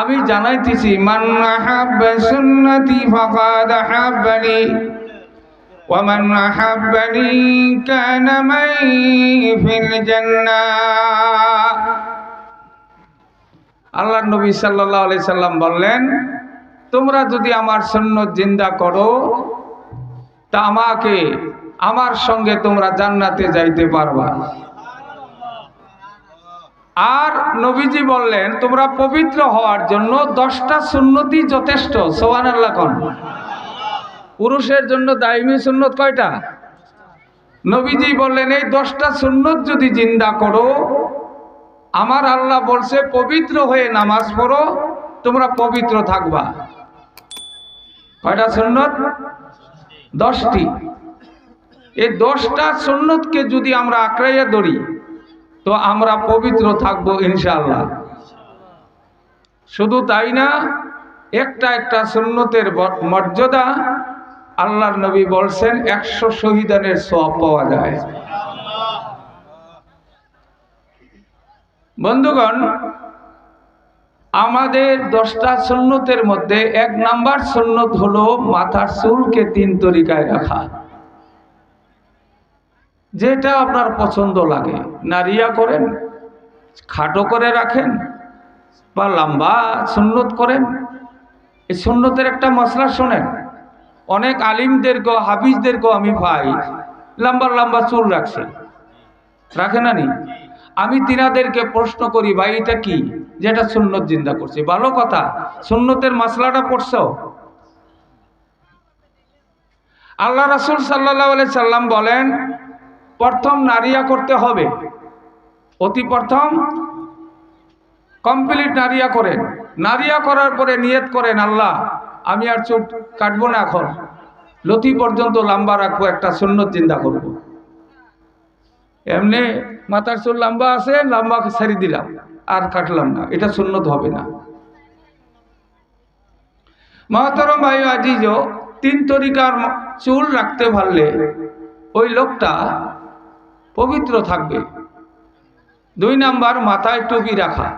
আমি জানাইতেছি, মান আহাব্বা সুন্নতি আল্লাহ নবী আলাইহি সাল্লাম বললেন, তোমরা যদি আমার সুন্নত জিন্দা করো, তা আমাকে, আমার সঙ্গে তোমরা জান্নাতে যাইতে পারবা। আর নবীজি বললেন, তোমরা পবিত্র হওয়ার জন্য দশটা সুন্নতি যথেষ্ট। সোহান আল্লাহ পুরুষের জন্য দায়মি সুন্নত কয়টা? নবীজি বললেন, এই দশটা সুন্নত যদি জিন্দা করো, আমার আল্লাহ বলছে পবিত্র হয়ে নামাজ পড়ো, তোমরা পবিত্র থাকবা। কয়টা সুন্নত? দশটি। এই দশটা সুন্নতকে যদি আমরা আঁকড়াইয়া ধরি তো আমরা পবিত্র থাকব ইনশাল্লাহ শুধু তাই না, একটা একটা সুন্নতের মর্যাদা আল্লাহর নবী বলছেন, একশো শহীদানের সব পাওয়া যায়। বন্ধুগণ, আমাদের দশটা সুন্নতের মধ্যে এক নাম্বার সুন্নত হলো মাথার চুলকে তিন তরিকায় রাখা। যেটা আপনার পছন্দ লাগে। নারিয়া করেন, খাটো করে রাখেন বা লম্বা সুন্নত করেন। এই সুন্নতের একটা মশলা শোনেন, অনেক আলিমদেরকেও হাফিজদেরকেও আমি পাই লম্বা লম্বা চুল রাখছে। রাখে না নি? আমি তিনাদেরকে প্রশ্ন করি, ভাই, এটা কি? যেটা সুন্নত জিন্দা করছে। ভালো কথা, সুন্নতের মশলাটা পড়ছো? আল্লাহ রাসুল সাল্লাহ সাল্লাম বলেন প্রথম নারিয়া করতে হবে। অতি প্রথম কমপ্লিট নারিয়া করেন। নারিয়া করার পরে নিয়ত করেন, আল্লাহ, আমি আর চুল কাটবো না এখন। লতি পর্যন্ত লম্বা রাখব, একটা সুন্নত চিন্তা করব। এমনি মাথার চুল লম্বা আছে, লম্বা ছাড়ি দিলাম, আর কাটলাম না, এটা সুন্নত হবে না। মহাতরম ভাই আজিজ তিন তরিকার চুল রাখতে পারলে ওই লোকটা পবিত্র থাকবে। দুই নাম্বার, মাথায় টুপি রাখা।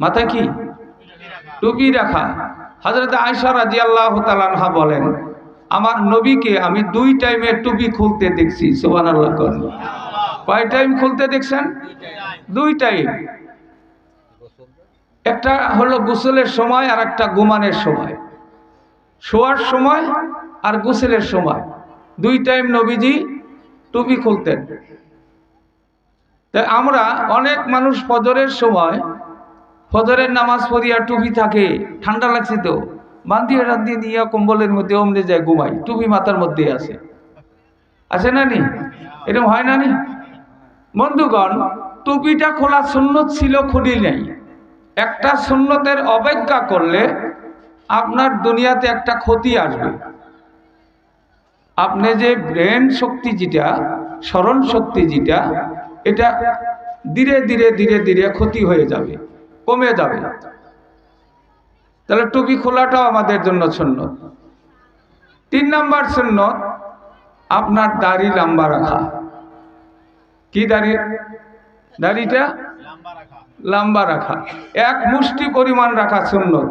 মাথায় কি? টুপি রাখা। হজরত আয়সা রাজি আল্লাহ তালানহা বলেন, আমার নবীকে আমি দুই টাইমে টুপি খুলতে দেখছি। সোবান আল্লাহ কয় টাইম খুলতে দেখছেন? দুই টাইম। একটা হলো গোসলের সময় আর একটা গুমানের সময়। শোয়ার সময় আর গোসলের সময়। দুই টাইম নবীজি টুপি খুলতেন। তাই আমরা অনেক মানুষ ফজরের সময় ফজরের নামাজ পড়িয়া টুপি থাকে, ঠান্ডা লাগছে তো, বান্ধিয়ে রান্ধি দিয়া কম্বলের মধ্যে অমনে যায় ঘুমাই, টুপি মাথার মধ্যে আছে আছে না নি? এরকম হয় না নি? বন্ধুগণ, টুপিটা খোলা সুন্নত ছিল খুলি নাই। একটা সুন্নতের অবজ্ঞা করলে আপনার দুনিয়াতে একটা ক্ষতি আসবে। আপনি যে ব্রেন শক্তি যেটা, স্মরণ শক্তি যেটা, এটা ধীরে ধীরে ধীরে ধীরে ক্ষতি হয়ে যাবে, কমে যাবে। তাহলে টুপি খোলাটাও আমাদের জন্য সুন্নত। তিন নাম্বার সুন্নত, আপনার দাড়ি লম্বা রাখা। কি দাড়ি? দাড়িটা? লম্বা রাখা। এক মুষ্টি পরিমাণ রাখা সুন্নত।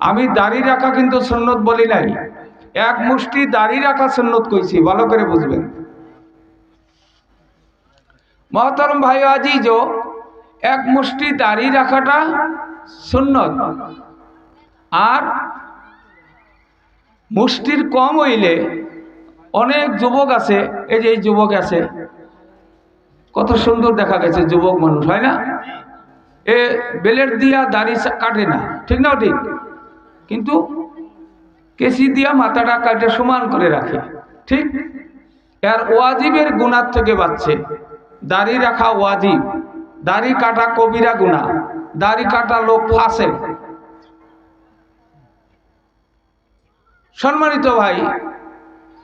আমি দাড়ি রাখা কিন্তু সুন্নত বলি নাই। এক মুষ্টি দাড়ি রাখা সুন্নত কইছি, ভালো করে বুঝবেন। মহতরম ভাই আজিজ এক মুষ্টি দাড়ি রাখাটা সুন্নত। আর মুষ্টির কম হইলে অনেক যুবক আছে, এই যে এই যুবক আছে, কত সুন্দর দেখা গেছে যুবক মানুষ, হয় না? এ বেলের দিয়া দাড়ি কাটে না, ঠিক না, ঠিক? কিন্তু কেসি দিয়া মাথাটা কাটে, সমান করে রাখে। ঠিক? এর ওয়াজিবের গুণার থেকে বাঁচছে। দাড়ি রাখা ওয়াজিব। দাড়ি কাটা কবিরা গুণা। দাড়ি কাটা লোক ফাঁসে। সম্মানিত ভাই,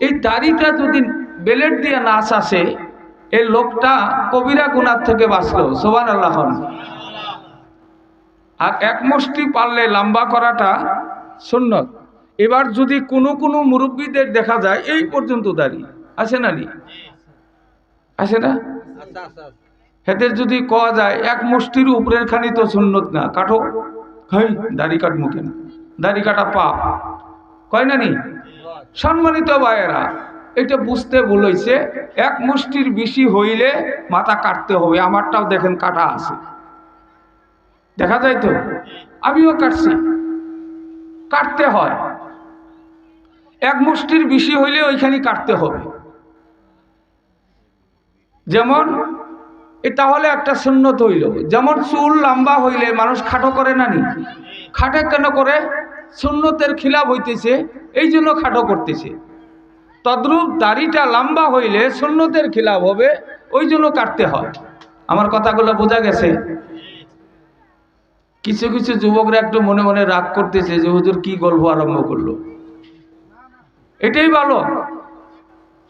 এই দাড়িটা যদি বেলেট দিয়ে নাচ আসে এই লোকটা কবিরা গুনার থেকে বাঁচলো। সোবান আল্লাহ আর এক মুষ্টি পারলে লম্বা করাটা সুন্নত। এবার যদি কোনো কোনো মুরব্বীদের দেখা যায়, এই পর্যন্ত দাড়ি আছে না নি? আছে না? এদের যদি কওয়া যায়, এক মুষ্টির উপরের খানি তো সুন্নত না, কাটো। হাই, দাড়ি কাট মুখে দাড়ি কাটা পাপ। কয় না নি? সম্মানিত ভাইয়েরা, এটা বুঝতে ভুল হয়েছে এক মুষ্টির বেশি হইলে মাথা কাটতে হবে, আমারটাও দেখেন কাটা আছে। দেখা যায় তো? আমিও কাটছি। কাটতে হয়। এক মুষ্টির বেশি হইলে ওইখানে কাটতে হবে। যেমন, এ তাহলে একটা সুন্নত হইল। যেমন চুল লম্বা হইলে মানুষ খাটো করে না নি? খাটে কেন করে? সুন্নতের খিলাফ হইতেছে এই জন্য খাটো করতেছে। তদ্রূপ দাড়িটা লম্বা হইলে সুন্নতের খিলাফ হবে ওই জন্য কাটতে হয়। আমার কথাগুলো বোঝা গেছে? কিছু কিছু যুবকরা একটু মনে মনে রাগ করতেছে যে হুজুর কি গল্প আরম্ভ করল? এটাই ভালো।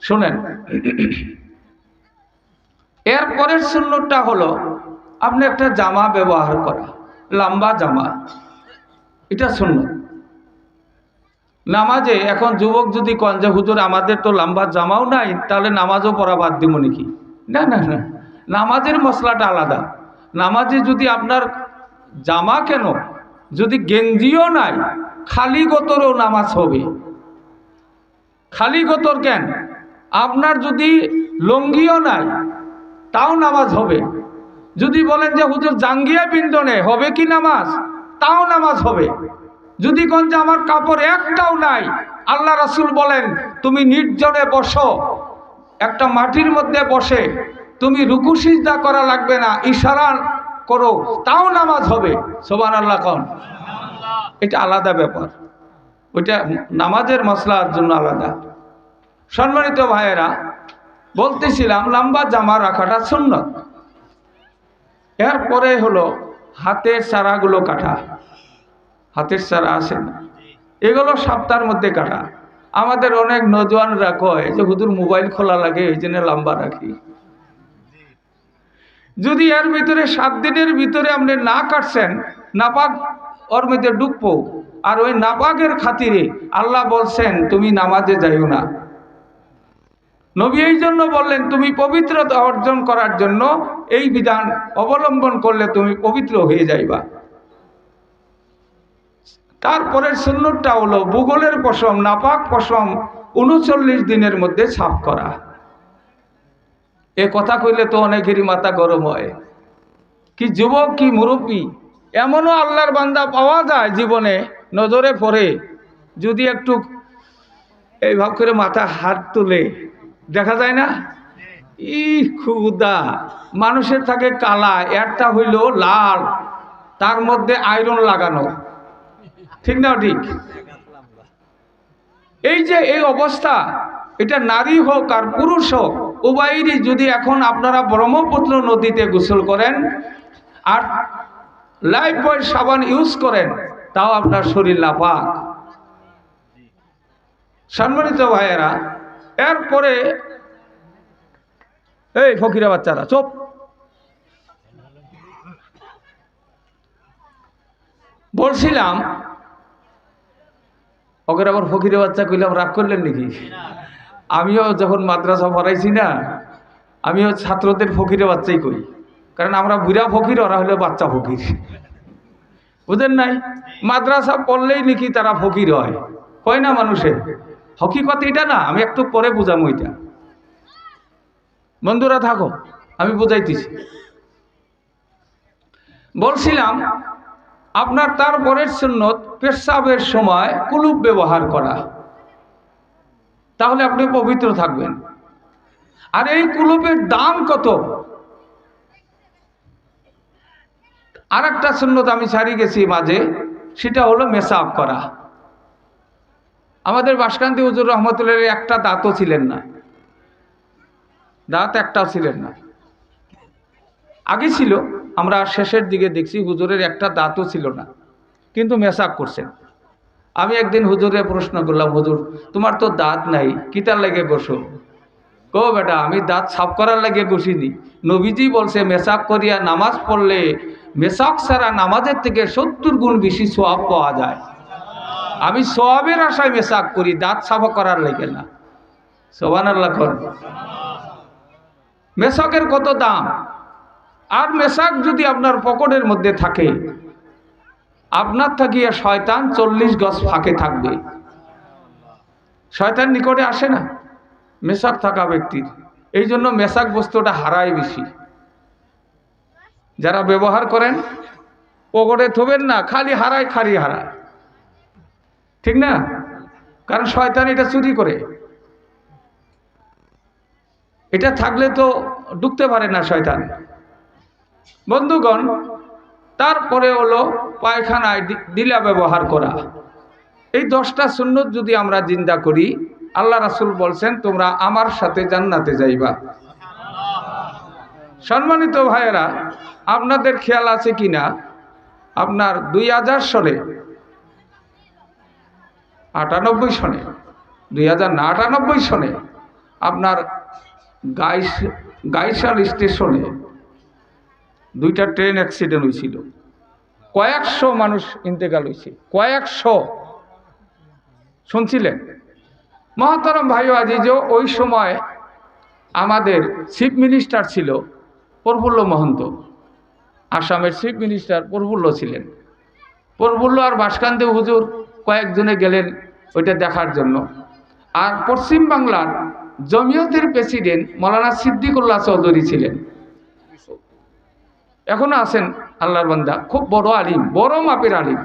শোনেন। এরপরের সুন্নতটা হলো, আপনি একটা জামা ব্যবহার করা, লম্বা জামা। এটা সুন্নত। নামাজে এখন যুবক যদি কন যে, হুজুর, আমাদের তো লম্বা জামাও নাই, তাহলে নামাজও পড়া বাদ দিব নাকি? না না না। নামাজের মশলাটা আলাদা। নামাজে যদি আপনার জামা কেন, যদি গেঞ্জিও নাই, খালি গোতরও নামাজ হবে। খালি গোতর কেন? আপনার যদি লঙ্গিও নাই, তাও নামাজ হবে। যদি বলেন যে হুজুর জাঙ্গিয়া পিণ্ডনে হবে কি নামাজ? তাও নামাজ হবে। যদি কোন যে আমার কাপড় একটাও নাই, আল্লাহ রাসুল বলেন, তুমি নির্জনে বসো, একটা মাটির মধ্যে বসে, তুমি রুকু করা লাগবে না, ইশারা করো, তাও নামাজ হবে। সোবান আল্লাহ কন। এটা আলাদা ব্যাপার। ওইটা নামাজের মশলার জন্য আলাদা। সম্মানিত ভাইয়েরা, বলতেছিলাম লম্বা জামা রাখাটা সুন্নত। এরপরে হলো হাতের চারাগুলো কাটা। হাতের চারা আছে না? এগুলো সপ্তাহের মধ্যে কাটা। আমাদের অনেক নজওয়ানরা কয় যে হুদুর মোবাইল খোলা লাগে, এই জন্য লম্বা রাখি। যদি এর ভিতরে সাত দিনের ভিতরে আপনি না কাটছেন, নাপাক ওর মধ্যে ডুববো আর ওই নাপাকের খাতিরে আল্লাহ বলছেন, তুমি নামাজে যাইও না। নবী এই জন্য বললেন, তুমি পবিত্রতা অর্জন করার জন্য এই বিধান অবলম্বন করলে তুমি পবিত্র হয়ে যাইবা। তারপরের সুন্নতটা হলো ভূগোলের পশম, নাপাক পশম উনচল্লিশ দিনের মধ্যে সাফ করা। এ কথা কইলে তো অনেকেরই মাথা গরম হয়। কি যুবক, কি মুরব্বী এমনও আল্লাহর বান্দা পাওয়া যায় জীবনে, নজরে পড়ে। যদি একটু এই ভাব করে মাথা হাত তুলে, দেখা যায় না? ই খুদা মানুষের থাকে কালা, একটা হইল লাল, তার মধ্যে আয়রন লাগানো। ঠিক না ঠিক? এই যে এই অবস্থা, এটা নারী হোক আর পুরুষ হোক, উভয়েরই যদি এখন আপনারা ব্রহ্মপুত্র নদীতে গোসল করেন, আর লাইফ বয় সাবান ইউজ করেন, তাও আপনার শরীর লাফাক সম্মানিত ভাইয়েরা, এরপরে এই ফকিরা বাচ্চারা, চুপ। বলছিলাম ওকে আবার ফকিরে বাচ্চা কইলাম, রাগ করলেন নাকি? আমিও যখন মাদ্রাসা পড়াইছি না, আমিও ছাত্রদের ফকিরে বাচ্চাই কই। কারণ আমরা ফকির, ওরা হলো বাচ্চা ফকির। বুঝেন নাই? মাদ্রাসা পড়লেই নাকি তারা ফকির হয়। কয় না মানুষে হকিকত এটা না, আমি একটু পরে বুঝাবো এটা। বন্ধুরা থাকো, আমি বুঝাইতেছি। বলছিলাম, আপনার তারপরের সুন্নত পেশাবের সময় কুলুপ ব্যবহার করা। তাহলে আপনি পবিত্র থাকবেন। আর এই কুলুপের দাম কত? আর একটা সুন্নত আমি ছাড়িয়ে গেছি মাঝে, সেটা হলো মেসাব করা। আমাদের বাসকান্তি হুজুর রহমতুল্লাহ একটা দাঁতও ছিলেন না। দাঁত একটাও ছিলেন না। আগে ছিল, আমরা শেষের দিকে দেখছি হুজুরের একটা দাঁতও ছিল না, কিন্তু মেসাক করছেন। আমি একদিন হুজুরে প্রশ্ন করলাম, হুজুর, তোমার তো দাঁত নাই, কিতার লাগে বসো? কো বেটা, আমি দাঁত সাফ করার লাগে বসিনি। নবীজি বলছে মেসাক করিয়া নামাজ পড়লে মেসাক ছাড়া নামাজের থেকে সত্তর গুণ বেশি সোয়াব পাওয়া যায়। আমি সোয়াবের আশায় মেসাক করি, দাঁত সাফা করার লেগে না। সোবান আল্লাহ মেসাকের কত দাম? আর মেসাক যদি আপনার পকেটের মধ্যে থাকে, আপনার থাকিয়া শয়তান চল্লিশ গজ ফাঁকে থাকবে। শয়তান নিকটে আসে না। মেশাক থাকা ব্যক্তির। এই জন্য মেশাক বস্তুটা হারায় বেশি। যারা ব্যবহার করেন পকেটে থবেন না, খালি হারায় খালি হারায়। ঠিক না? কারণ শয়তান এটা চুরি করে। এটা থাকলে তো ঢুকতে পারে না শয়তান। বন্ধুগণ, তারপরে হলো পায়খানায় ডিলা ব্যবহার করা। এই দশটা সুন্নত যদি আমরা জিন্দা করি, আল্লাহ রাসুল বলছেন, তোমরা আমার সাথে জান্নাতে যাইবা। সম্মানিত ভাইয়েরা আপনাদের খেয়াল আছে কি না আপনার দুই হাজার সনে, আটানব্বই সনে, দুই হাজার না, আটানব্বই সনে, আপনার গাইস গাইশাল স্টেশনে দুইটা ট্রেন অ্যাক্সিডেন্ট হয়েছিল কয়েকশো মানুষ ইন্তেকাল হয়েছে কয়েকশো। শুনছিলেন? মহাতরম ভাই আজিজ ওই সময় আমাদের চিফ মিনিস্টার ছিল প্রফুল্ল মহন্ত। আসামের চিফ মিনিস্টার প্রফুল্ল ছিলেন। প্রফুল্ল আর বাসকান্দি হুজুর কয়েকজনে গেলেন ওইটা দেখার জন্য। আর পশ্চিম বাংলার জমিয়তের প্রেসিডেন্ট মৌলানা সিদ্দিকুল্লাহ চৌধুরী ছিলেন। এখনও আছেন আল্লাহর বান্দা, খুব বড় আলিম, বড় মাপের আলিম।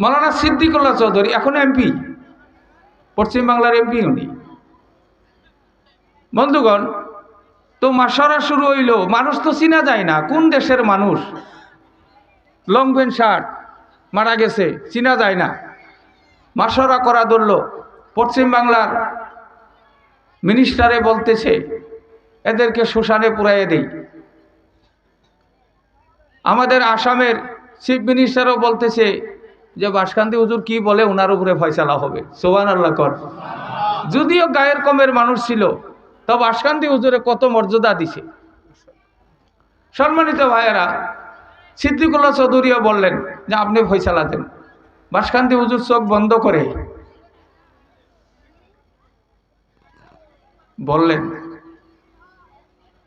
মৌলানা সিদ্দিকুল্লাহ চৌধুরী এখন এমপি পশ্চিমবাংলার এমপি উনি। বন্ধুগণ তো মাসরা শুরু হইল। মানুষ তো চিনা যায় না, কোন দেশের মানুষ? লং প্যান্ট শার্ট মারা গেছে, চিনা যায় না। মাসরা করা ধরল পশ্চিমবাংলার মিনিস্টারে বলতেছে, এদেরকে শ্মশানে পুরাইয়ে দেই। আমাদের আসামের চিফ মিনিস্টারও বলতেছে যে, বাসকান্তি হুজুর কি বলে ওনার উপরে ফয়সালা হবে। সোবান আল্লাহ কর। যদিও গায়ের কমের মানুষ ছিল তা বাসকান্তি হুজুরে কত মর্যাদা দিছে। সম্মানিত ভাইয়েরা, সিদ্দিকুল্লাহ চৌধুরীও বললেন যে আপনি ফয়সালা দেন। বাসকান্তি হুজুর চোখ বন্ধ করে বললেন,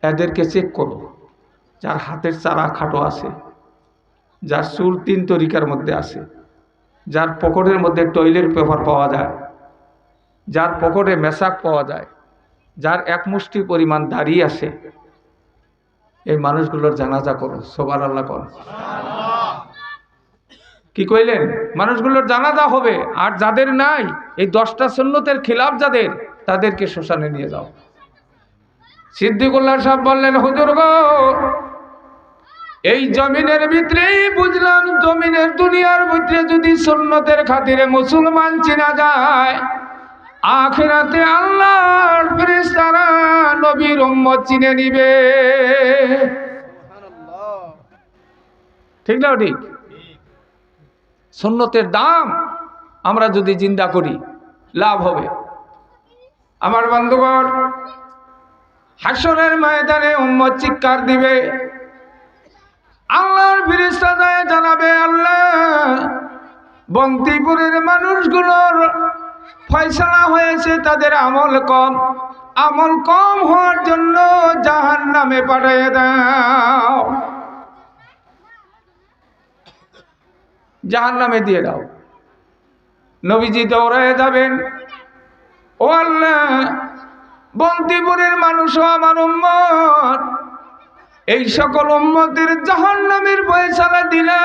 এদেরকে চেক করো। যার হাতের চারা খাটো আছে, যার চুল তিন তরিকার মধ্যে আছে, যার পকেটের মধ্যে টয়লেট পেপার পাওয়া যায়, যার পকেটে মেশাক পাওয়া যায় যার এক মুষ্টি পরিমাণ দাঁড়িয়ে আছে, এই মানুষগুলোর জানাজা করো সোবার আল্লাহ করো। কি কইলেন? মানুষগুলোর জানাজা হবে, আর যাদের নাই, এই দশটা সন্ন্যতের খিলাফ যাদের, তাদেরকে শ্মশানে নিয়ে যাও। সিদ্দিকুল্লাহ সাহেব বললেন, হুজুর গো, এই জমিনের ভিতরেই বুঝলাম জমিনের দুনিয়ার ভিতরে যদি সুন্নতের খাতিরে মুসলমান চিনা যায় আখেরাতে আল্লাহর ফেরেশতারা নবীর উম্মত চিনে নিবে। ঠিক না ঠিক? সুন্নতের দাম আমরা যদি চিন্তা করি, লাভ হবে। আমার বন্ধুগণ হাসনের ময়দানে উম্মত চিৎকার দিবে। আল্লাহর ফিরিস্তাদায় জানাবে, আল্লাহ বন্তিপুরের মানুষগুলোর ফয়সলা হয়েছে তাদের আমল কম। আমল কম হওয়ার জন্য জাহান নামে পাঠিয়ে দাও। জাহান নামে দিয়ে দাও। নবীজি দৌড়ায় যাবেন। ও আল্লাহ বন্তিপুরের মানুষও আমার উম্মত। এই সকল উম্মতের জাহান নামের ফয়সালা দিলা।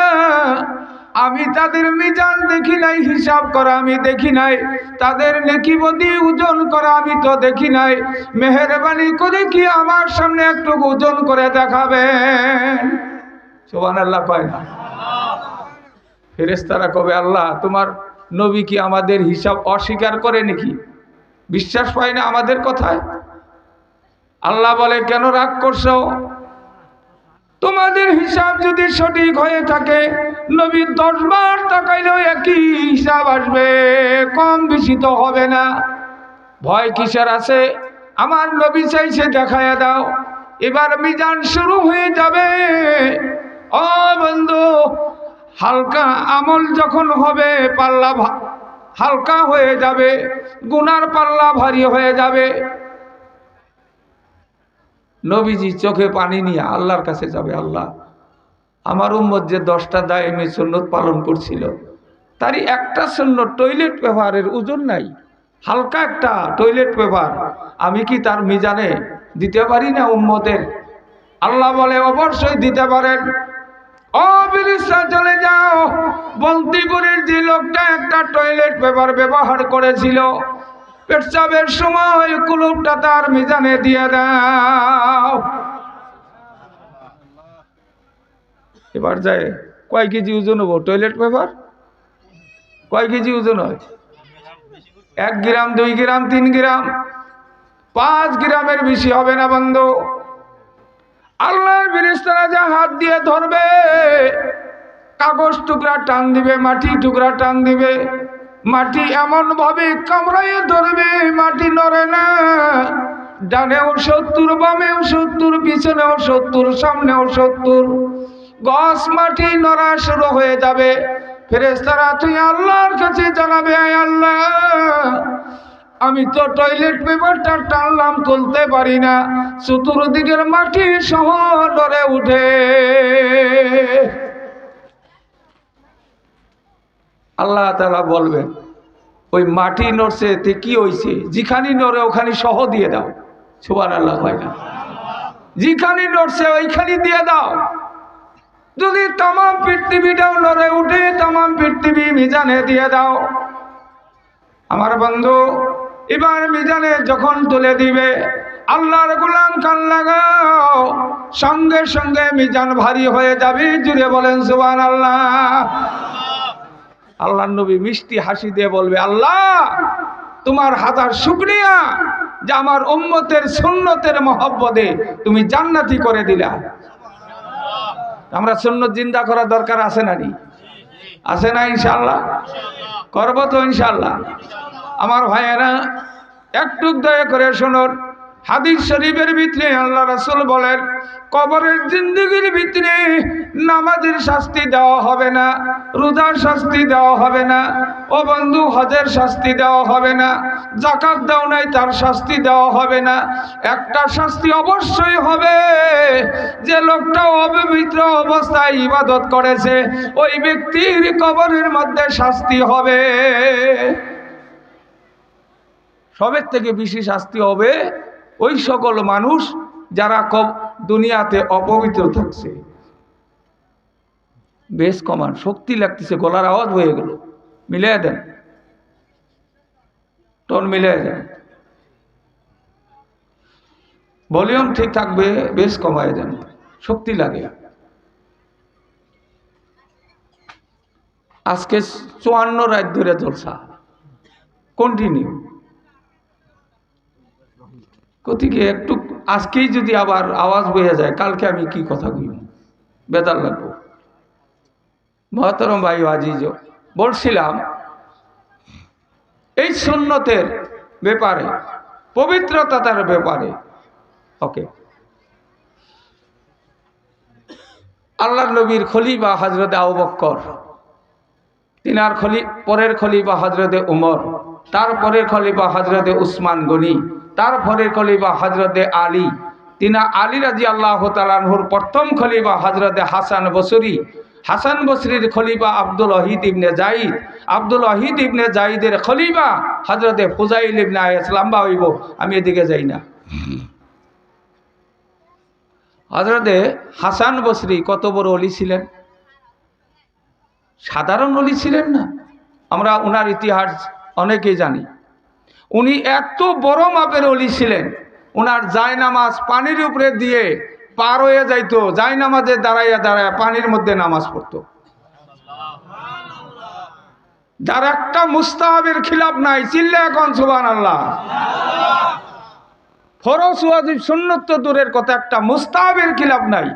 আমি তাদের মিজান দেখি নাই, হিসাব করা আমি দেখি নাই। তাদের নেকিবদি ওজন করা আমি তো দেখি নাই। মেহরবানি করে কি আমার সামনে একটু ওজন করে দেখাবেন? সোবান আল্লাহ কয় না। ফেরেস্তারা কবে, আল্লাহ, তোমার নবী কি আমাদের হিসাব অস্বীকার করে নাকি? বিশ্বাস পায় না আমাদের কথায়? আল্লাহ বলে, কেন রাগ করছ? তোমাদের হিসাব যদি সঠিক হয়ে থাকে নবী দশবার তাকাইলেও একই হিসাব আসবে, কম বেশি তো হবে না। ভয় কিসের আছে? আমার নবী চাইছে দেখায় দাও। এবার মিজান শুরু হয়ে যাবে। ও বন্ধু, হালকা আমল যখন হবে, পাল্লা হালকা হয়ে যাবে, গুনার পাল্লা ভারী হয়ে যাবে। নবীজি চোখে পানি নিয়ে আল্লাহর কাছে যাবে, আল্লাহ। আমার উম্মত যে দশটা দায়মি সুন্নত পালন করছিল, তারই একটা সুন্নত টয়লেট ব্যবহারের ওজন নাই, হালকা একটা টয়লেট পেপার আমি কি তার মিজানে দিতে পারি না উম্মতের? আল্লাহ বলে, অবশ্যই দিতে পারেন। চলে যাও। বন্তিপুরের যে লোকটা একটা টয়লেট পেপার ব্যবহার করেছিল পেটসাবের সময় কুলুপটা তার মিজানে দিয়ে দাও। এবার যায়, কয় কেজি ওজন হব? Toilet paper? কয় কেজি ওজন হয়? এক গ্রাম, দুই গ্রাম, তিন গ্রাম? পাঁচ গ্রামের বেশি হবে না বন্ধু। আল্লাহর বিরিস্তারা যা হাত দিয়ে ধরবে, কাগজ টুকরা টান দিবে মাটি টুকরা টান দিবে। মাটি এমন ভাবে কামড়াইয়ে ধরবে, মাটি নড়ে না। ডানেও সত্তর, বামেও সত্তর, পিছনেও সত্তর, সামনেও সত্তর। গছ মাটি নড়া শুরু হয়ে যাবে। ফেরেস্তারা তুই আল্লাহর কাছে জানাবে, আয় আল্লাহ। আমি তো টয়লেট পেপারটা টানলাম, তুলতে পারি না। চতুর্দিকের মাটি সহ ডরে উঠে। আল্লাহ তালা বলবেন, ওই মাটি নড়ছে, তে কি হয়েছে যেখানে নড়ে, ওখানে সহ দিয়ে দাও। সুবান আল্লাহ হয় না। যেখানে নড়ছে, ওইখানে দিয়ে দাও। যদি তাম পৃথিবীটাও নড়ে উঠে তাম পৃথিবী মিজানে দিয়ে দাও। আমার বন্ধু, এবার মিজানে যখন তুলে দিবে, আল্লাহর গুলাম কান লাগাও, সঙ্গে সঙ্গে মিজান ভারী হয়ে যাবে। জুড়ে বলেন সুবান আল্লাহ আল্লাহ নবী মিষ্টি হাসি দিয়ে বলবে, আল্লাহ, তোমার হাতার শুক্রিয়া যে আমার উম্মতের সুন্নতের মহব্বতে তুমি জান্নাতি করে দিলা। আমরা সুন্নত জিন্দা করার দরকার আছে না নি? আছে না ইনশাল্লাহ করব তো ইনশাল্লাহ আমার ভাইয়েরা, একটু দয়া করে শুনুন। হাদিস শরীফের ভিতরে আল্লাহ রাসুল বলেন কবরের জিন্দগির ভিতরে নামাজের শাস্তি দেওয়া হবে না, রোজার শাস্তি দেওয়া হবে না, ও বন্ধু হজের শাস্তি দেওয়া হবে না জাকাত দাও নাই তার শাস্তি দেওয়া হবে না। একটা শাস্তি অবশ্যই হবে যে লোকটা অপবিত্র অবস্থায় ইবাদত করেছে, ওই ব্যক্তির কবরের মধ্যে শাস্তি হবে। সবের থেকে বেশি শাস্তি হবে ওই সকল মানুষ যারা কব দুনিয়াতে অপবিত্র থাকছে। বেশ কমান, শক্তি লাগতেছে, গলার আওয়াজ হয়ে গেল। মিলিয়ে দেন। টোন মিলিয়ে দেন। ভলিউম ঠিক থাকবে, বেশ কমায় দেন। শক্তি লাগে। আজকে চুয়ান্ন রাত ধরে জলসা কন্টিনিউ। গতিকে একটু আজকেই যদি আবার আওয়াজ বয়ে যায়, কালকে আমি কি কথা কইব? বেদার লাগবো। মহতরম ভাই আজিজ, বলছিলাম, এই সুন্নতের ব্যাপারে পবিত্রতার ব্যাপারে। ওকে। আল্লাহ নবীর খলিফা হজরতে আবু বক্কর, তিনার খলি, পরের খলি খলিফা হজরতে উমর তারপরের খলিফা হজরতে উসমান গনি তারপরের খলিফা হজরতে আলী। তিনা আলী রাজি আল্লাহ তালাহুর প্রথম খলিফা হজরতে হাসান বসরি। হাসান বসরির খলিফা আব্দুল ওহিদ ইবনে জাইদ আব্দুল ওহিদ ইবনে জাইদের খলিফা হজরতে ফুজাইল ইবনে আয়াস লম্বা হইব, আমি এদিকে যাই না। হজরতে হাসান বসরি কত বড় অলি ছিলেন? সাধারণ অলি ছিলেন না? আমরা ওনার ইতিহাস অনেকেই জানি। উনি এত বড় মাপের অলি ছিলেন। ওনার জায়নামাজ পানির উপরে দিয়ে পার হয়ে যাইতো, জায়নামাজে দাঁড়াইয়া দাঁড়াইয়া পানির মধ্যে নামাজ পড়তো। যার একটা মুস্তাহাবের খিলাফ নাই, চিল্লা এখন সুবান আল্লাহ ফরস ওয়াজিব দূরের কথা, একটা মুস্তাহাবের খিলাফ নাই।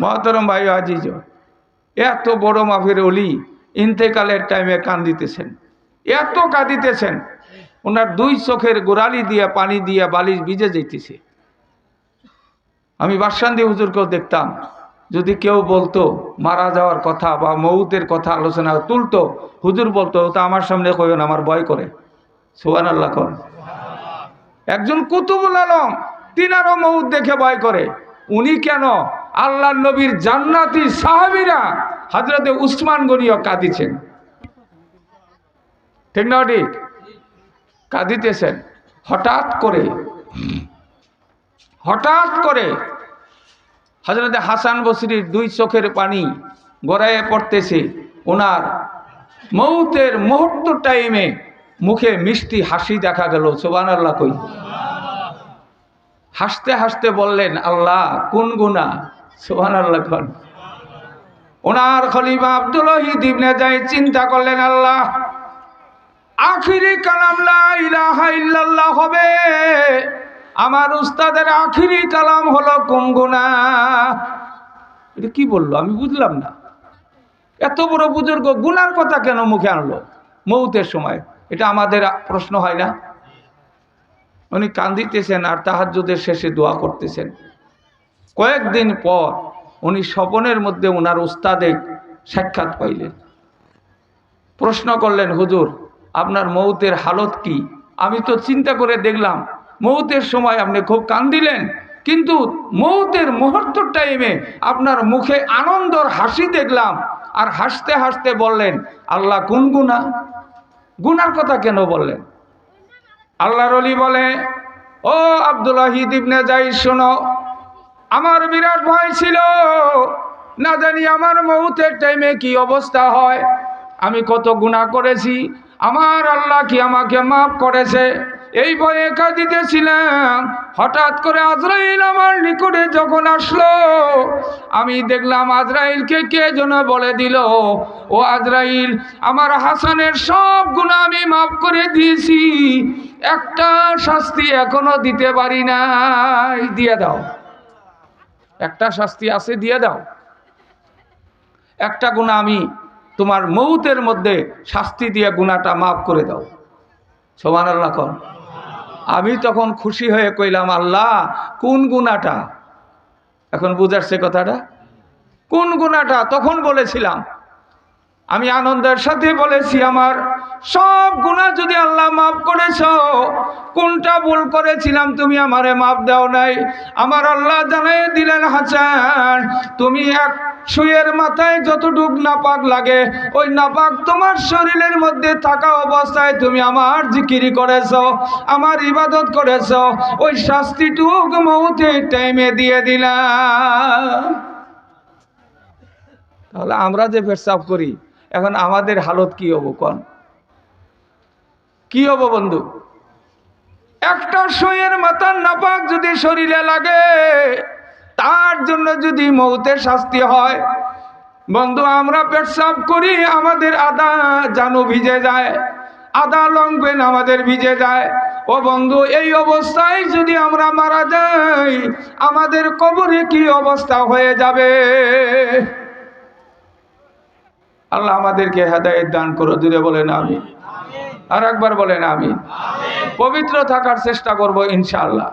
মহতরম ভাই আজিজ এত বড় মাফের অলি ইন্তেকালের টাইমে কান্দিতেছেন। এত কাঁদিতেছেন। ওনার দুই চোখের গোড়ালি দিয়ে, পানি দিয়ে বালিশ ভিজে যেতেছে আমি বাসান্দি হুজুরকেও দেখতাম, যদি কেউ বলতো, মারা যাওয়ার কথা বা মৌতের কথা আলোচনা তুলতো, হুজুর বলতো, তা আমার সামনে কইন আমার ভয় করে। সোহান আল্লাহ কর একজন কুতুবুল আলম, তিনারও মৌত দেখে ভয় করে। উনি কেন আল্লাহ নবীর জান্নাতি সাহাবিরা হাজরতে উসমান গনিও কাঁদিছেন? ঠিক না ঠিক কাঁদিতেছেন। হঠাৎ করে হঠাৎ করে হজরতে হাসান বসরির দুই চোখের পানি গড়াইয়ে পড়তেছে। ওনার মৌতের মুহূর্ত টাইমে মুখে মিষ্টি হাসি দেখা গেল সোবান আল্লাহ কই। হাসতে হাসতে বললেন, আল্লাহ, কোন গুণা সোবান আল্লাহ ওনার খলিমা আব্দুল যাই চিন্তা করলেন, আল্লাহ আখিরি কালাম ইল্লাল্লাহ হবে। আমার উস্তাদের আখিরি কালাম হলো কোন গুণা এটা কি বলল? আমি বুঝলাম না। এত বড় বুজুর্গ গুনার কথা কেন মুখে আনলো? মৌতের সময়। এটা আমাদের প্রশ্ন হয় না? উনি কান্দিতেছেন আর তাহাজ্জুদের শেষে দোয়া করতেছেন। কয়েকদিন পর উনি স্বপনের মধ্যে ওনার উস্তাদে সাক্ষাৎ পাইলেন। প্রশ্ন করলেন, হুজুর আপনার মৌতের হালত কি? আমি তো চিন্তা করে দেখলাম, মৌতের সময় আপনি খুব কান্দিলেন, কিন্তু মৌতের মুহূর্ত টাইমে আপনার মুখে আনন্দর হাসি দেখলাম আর হাসতে হাসতে বললেন, আল্লাহ কোন গুণা গুনার কথা কেন বললেন? আল্লাহর অলি বলে, ও আব্দুল্লাহিদ ইবনে যাই শোনো, আমার বিরাট ভয় ছিল, না জানি আমার মৌতের টাইমে কি অবস্থা হয়। আমি কত গুণা করেছি আমার আল্লাহ কি আমাকে মাফ করেছে? এই ভয়ে কাঁদিতেছিলাম হঠাৎ করে আজরাইল আমার নিকটে যখন আসলো, আমি দেখলাম আজরাইলকে কে যেন বলে দিল, ও আজরাইল, আমার হাসানের সব গুণা আমি মাফ করে দিয়েছি। একটা শাস্তি এখনও দিতে পারি নাই। দিয়ে দাও। একটা শাস্তি আছে, দিয়ে দাও। একটা গুণা আমি তোমার মৌতের মধ্যে শাস্তি দিয়ে গুণাটা মাফ করে দাও। সোমান আল্লাহ কন আমি তখন খুশি হয়ে কইলাম, আল্লাহ, কোন গুণাটা এখন বুঝাচ্ছে কথাটা? কোন গুণাটা তখন বলেছিলাম। আমি আনন্দের সাথে বলেছি, আমার সব গুণা যদি আল্লাহ মাফ করেছ, কোনটা ভুল করেছিলাম তুমি আমারে মাফ দাও নাই। আমার আল্লাহ জানাই দিলেন, হাসান, তুমি এক শুয়ের মাথায় যতটুক নাপাক লাগে, ওই নাপাক তোমার শরীরের মধ্যে থাকা অবস্থায় তুমি আমার জিকিরি করেছ, আমার ইবাদত করেছ, ওই শাস্তিটুক মৌতের টাইমে দিয়ে দিলাম। তাহলে আমরা যে পেশাব করি, এখন আমাদের হালত কি হব কন? কি হব বন্ধু? একটা সইয়ের মাথার নাপাক যদি শরীরে লাগে তার জন্য যদি মৌতের শাস্তি হয়, বন্ধু, আমরা পেশাব করি, আমাদের আদা জানু ভিজে যায়, আদা লঙ্ঘন আমাদের ভিজে যায়। ও বন্ধু, এই অবস্থায় যদি আমরা মারা যাই, আমাদের কবরে কি অবস্থা হয়ে যাবে? আল্লাহ আমাদেরকে হেদায়ত দান করো, দূরে বলেন আমি আর একবার বলেন আমি পবিত্র থাকার চেষ্টা করব, ইনশাআল্লাহ।